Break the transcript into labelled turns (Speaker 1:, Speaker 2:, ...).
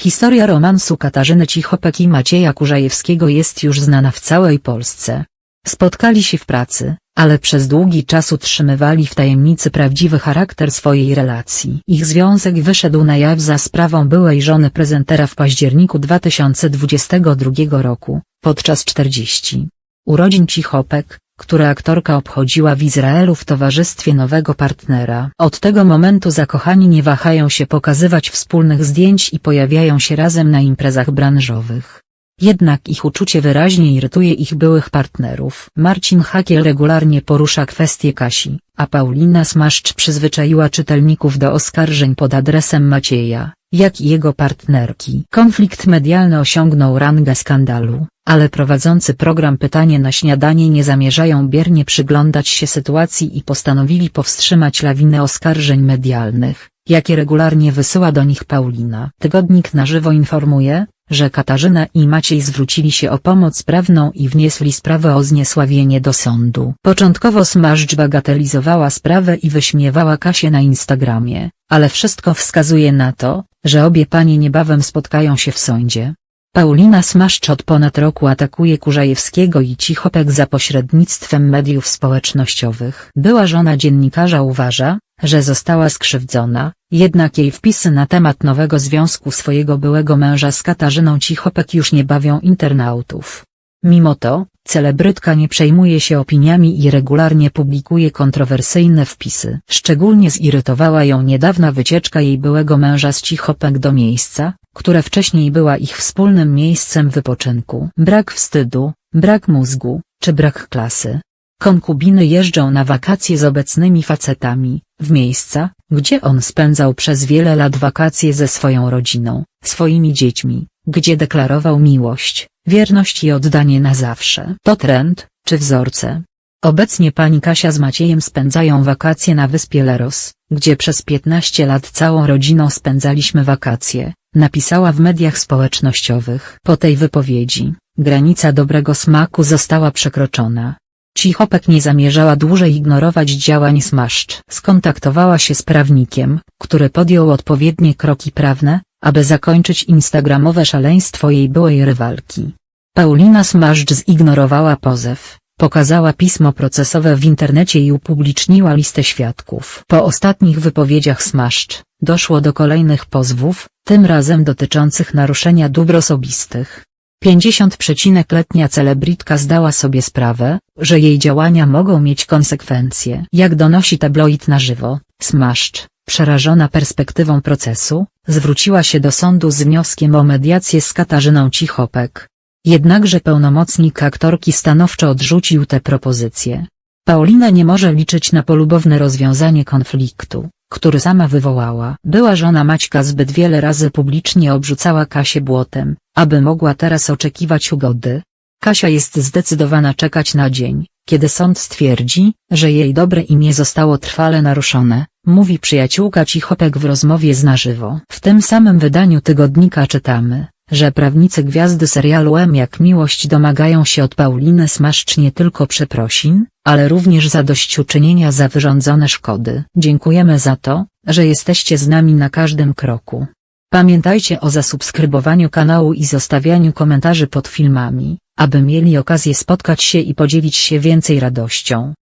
Speaker 1: Historia romansu Katarzyny Cichopek i Macieja Kurzajewskiego jest już znana w całej Polsce. Spotkali się w pracy, ale przez długi czas utrzymywali w tajemnicy prawdziwy charakter swojej relacji. Ich związek wyszedł na jaw za sprawą byłej żony prezentera w październiku 2022 roku, podczas 40 urodzin Cichopek, które aktorka obchodziła w Izraelu w towarzystwie nowego partnera. Od tego momentu zakochani nie wahają się pokazywać wspólnych zdjęć i pojawiają się razem na imprezach branżowych. Jednak ich uczucie wyraźnie irytuje ich byłych partnerów. Marcin Hakiel regularnie porusza kwestię Kasi, a Paulina Smaszcz przyzwyczaiła czytelników do oskarżeń pod adresem Macieja, jak i jego partnerki. Konflikt medialny osiągnął rangę skandalu, ale prowadzący program Pytanie na śniadanie nie zamierzają biernie przyglądać się sytuacji i postanowili powstrzymać lawinę oskarżeń medialnych, jakie regularnie wysyła do nich Paulina. Tygodnik na żywo informuje, że Katarzyna i Maciej zwrócili się o pomoc prawną i wnieśli sprawę o zniesławienie do sądu. Początkowo Smaszcz bagatelizowała sprawę i wyśmiewała Kasię na Instagramie, ale wszystko wskazuje na to, że obie panie niebawem spotkają się w sądzie. Paulina Smaszcz od ponad roku atakuje Kurzajewskiego i Cichopek za pośrednictwem mediów społecznościowych. Była żona dziennikarza uważa, że została skrzywdzona, jednak jej wpisy na temat nowego związku swojego byłego męża z Katarzyną Cichopek już nie bawią internautów. Mimo to, celebrytka nie przejmuje się opiniami i regularnie publikuje kontrowersyjne wpisy. Szczególnie zirytowała ją niedawna wycieczka jej byłego męża z Cichopek do miejsca, które wcześniej była ich wspólnym miejscem wypoczynku. Brak wstydu, brak mózgu, czy brak klasy. Konkubiny jeżdżą na wakacje z obecnymi facetami, w miejsca, gdzie on spędzał przez wiele lat wakacje ze swoją rodziną, swoimi dziećmi, gdzie deklarował miłość, wierność i oddanie na zawsze. To trend, czy wzorce? Obecnie pani Kasia z Maciejem spędzają wakacje na wyspie Leros, gdzie przez 15 lat całą rodziną spędzaliśmy wakacje, napisała w mediach społecznościowych. Po tej wypowiedzi, granica dobrego smaku została przekroczona. Cichopek nie zamierzała dłużej ignorować działań Smaszcz. Skontaktowała się z prawnikiem, który podjął odpowiednie kroki prawne, aby zakończyć instagramowe szaleństwo jej byłej rywalki. Paulina Smaszcz zignorowała pozew, pokazała pismo procesowe w internecie i upubliczniła listę świadków. Po ostatnich wypowiedziach Smaszcz, doszło do kolejnych pozwów, tym razem dotyczących naruszenia dóbr osobistych. 50-letnia celebritka zdała sobie sprawę, że jej działania mogą mieć konsekwencje. Jak donosi tabloid na żywo, Smaszcz, przerażona perspektywą procesu, zwróciła się do sądu z wnioskiem o mediację z Katarzyną Cichopek. Jednakże pełnomocnik aktorki stanowczo odrzucił tę propozycję. Paulina nie może liczyć na polubowne rozwiązanie konfliktu, który sama wywołała. Była żona Maćka zbyt wiele razy publicznie obrzucała Kasię błotem, aby mogła teraz oczekiwać ugody. Kasia jest zdecydowana czekać na dzień, kiedy sąd stwierdzi, że jej dobre imię zostało trwale naruszone, mówi przyjaciółka Cichopek w rozmowie z na żywo. W tym samym wydaniu tygodnika czytamy, że prawnicy gwiazdy serialu M jak miłość domagają się od Pauliny Smaszcz nie tylko przeprosin, ale również zadośćuczynienia za wyrządzone szkody. Dziękujemy za to, że jesteście z nami na każdym kroku. Pamiętajcie o zasubskrybowaniu kanału i zostawianiu komentarzy pod filmami, aby mieli okazję spotkać się i podzielić się więcej radością.